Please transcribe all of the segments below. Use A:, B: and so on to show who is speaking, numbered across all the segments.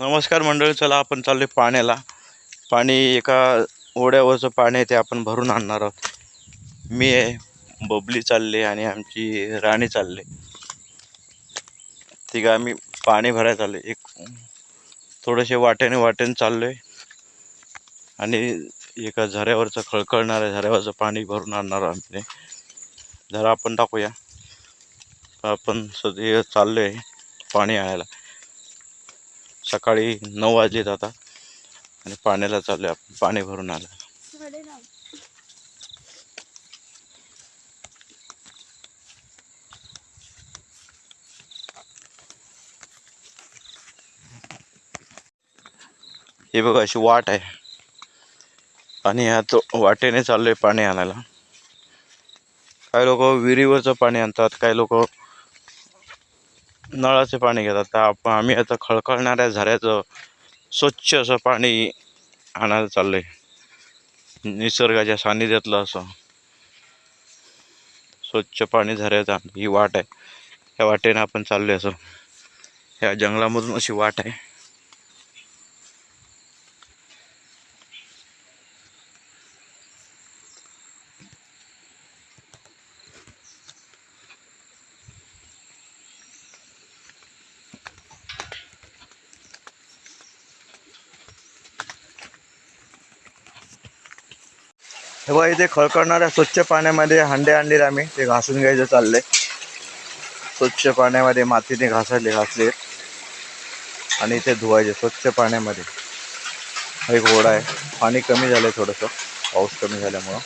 A: नमस्कार मंडळी चला आपण चाललोय पाण्याला. पाणी एका ओढ्यावरचं पाणी आहे ते आपण भरून आणणार आहोत. मी आहे बबली चालले आणि आमची राणी चालले. तिघं आम्ही पाणी भरायला चाललो एक थोडेसे वाट्याने वाट्याने आहे आणि एका झऱ्यावरचं खळखळणाऱ्या झऱ्यावरचं पाणी भरून आणणार आहोत आम्ही. झरा आपण टाकूया. आपण सध्या चाललो आहे पाणी आणायला. सकाळी नऊ वाजलेत आता. आणि पाण्याला चाललो आपण. पाणी भरून आलं. हे बघा अशी वाट आहे. आणि तो वाटेने चाललोय पाणी आणायला. काही लोक विहिरीवरचं पाणी आणतात काही लोक नळाचे पाणी घेतात. तर आपण आम्ही आता खळखळणाऱ्या झऱ्याचं स्वच्छ असं पाणी आणायला चाललंय. निसर्गाच्या सानिध्यातलं असं. स्वच्छ पाणी झऱ्याचा ही वाट आहे. या वाटेनं आपण चाललोय असं. ह्या जंगलामधून अशी वाट आहे. हे बघा इथे खळखळणाऱ्या स्वच्छ पाण्यामध्ये हांडे आणलेले आम्ही. ते घासून घ्यायचं चाललंय. स्वच्छ पाण्यामध्ये मातीने घासायले घासले आणि इथे धुवायचे स्वच्छ पाण्यामध्ये. एक होडा आहे. पाणी कमी झालंय थोडंसं. पाऊस कमी झाल्यामुळं.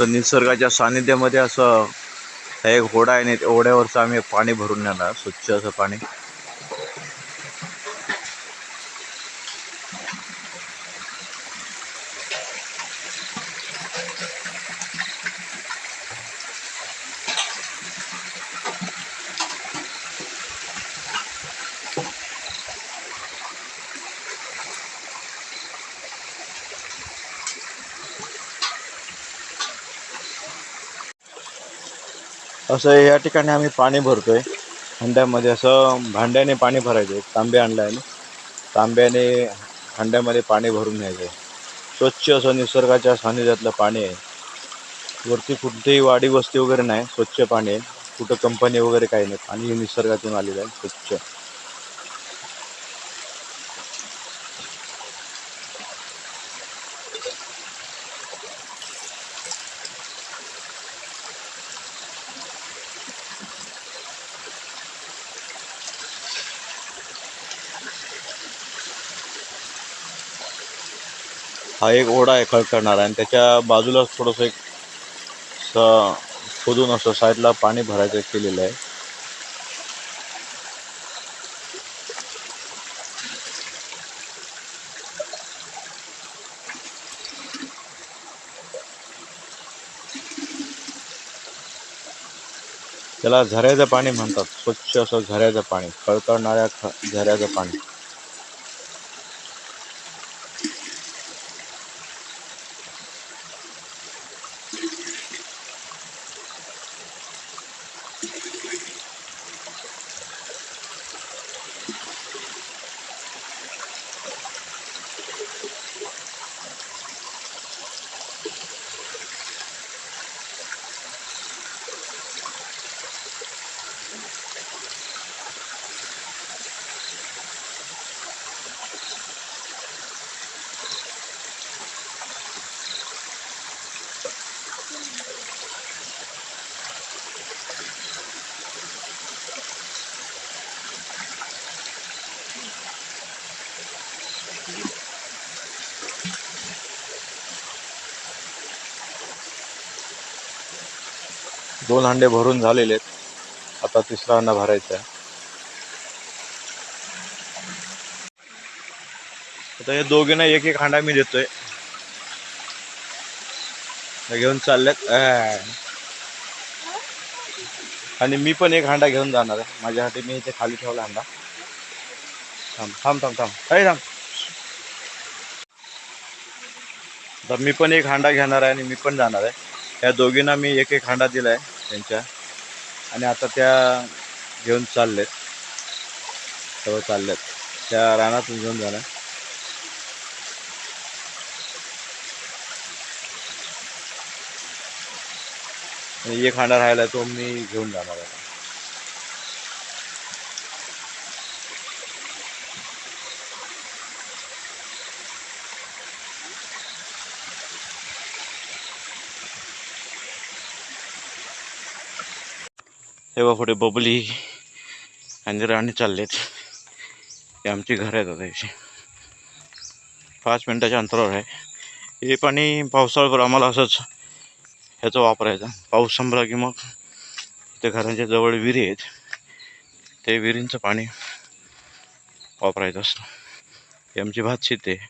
A: असं निसर्गाच्या सानिध्यामध्ये असं एक होडा आहे आणि त्या आम्ही पाणी भरून नेणार स्वच्छ असं पाणी. असं या ठिकाणी आम्ही पाणी भरतो आहे हंड्यामध्ये असं भांड्याने पाणी भरायचं आहे तांबे आणलं आहे. तांब्याने हंड्यामध्ये पाणी भरून घ्यायचं आहे स्वच्छ असं निसर्गाच्या सानिध्यातलं पाणी आहे. वरती कुठेही वाडी वस्ती वगैरे नाही स्वच्छ पाणी आहे. कुठं कंपनी वगैरे काही नाही. पाणी हे निसर्गातून आलेलं आहे स्वच्छ. हा एक ओढा आहे खळखळणारा आणि त्याच्या बाजूला थोडंसं एक स- खोदून असं साईडला पाणी भरायचं केलेलं आहे. त्याला झऱ्याचं पाणी म्हणतात. स्वच्छ असं झऱ्याचं पाणी खळखळणाऱ्या ख- झऱ्याचं पाणी. दोन हंडे भरून झालेले आहेत. आता तिसरा हांडा भरायचा आहे. आता हे दोघींना एक एक हांडा मी देतोय. घेऊन चाललेत आणि मी पण एक हांडा घेऊन जाणार आहे. माझ्यासाठी मी इथे खाली ठेवला हांडा. थांब थांब थांब थांब. थांब. तर मी पण एक हांडा घेणार आहे आणि मी पण जाणार आहे. या दोघींना मी एक एक हांडा दिला आहे त्यांच्या. आणि आता त्या घेऊन चाललेत. सर्व चालल्यात त्या रानातून घेऊन जाणार. एक हांडा राहिला तो मी घेऊन जाणार आहे. तेव्हा पुढे बबली आणि राणी चाललेत. हे आमची घर आहेत आता पाच मिनटाच्या अंतरावर आहे. हे पाणी पावसाळ्यावर आम्हाला असंच ह्याचा वापरायचा. पाऊस संपला की मग ते घरांच्या जवळ विहिरी आहेत. ते विहिरींचं पाणी वापरायचं असतं. ही आमची भात शेती आहे.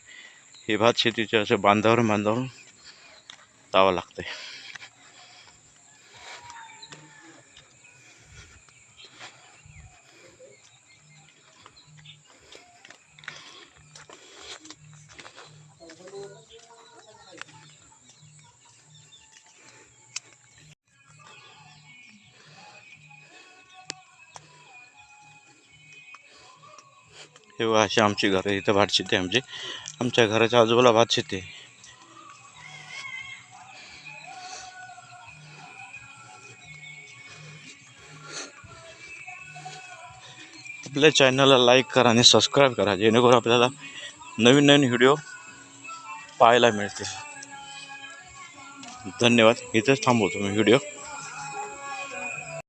A: ही भात शेतीचे असं बांधावर बांधावर लावावं आहे तेव्हा अशी आमची घरं इथं भात शेती आमची. आमच्या घराच्या आजूबाजूला भात शेती आहे. आपल्या चॅनलला लाईक करा आणि सबस्क्राईब करा. जेणेकरून आपल्याला नवीन नवीन व्हिडिओ पाहायला मिळतील. धन्यवाद. इथेच थांबवतो मी व्हिडिओ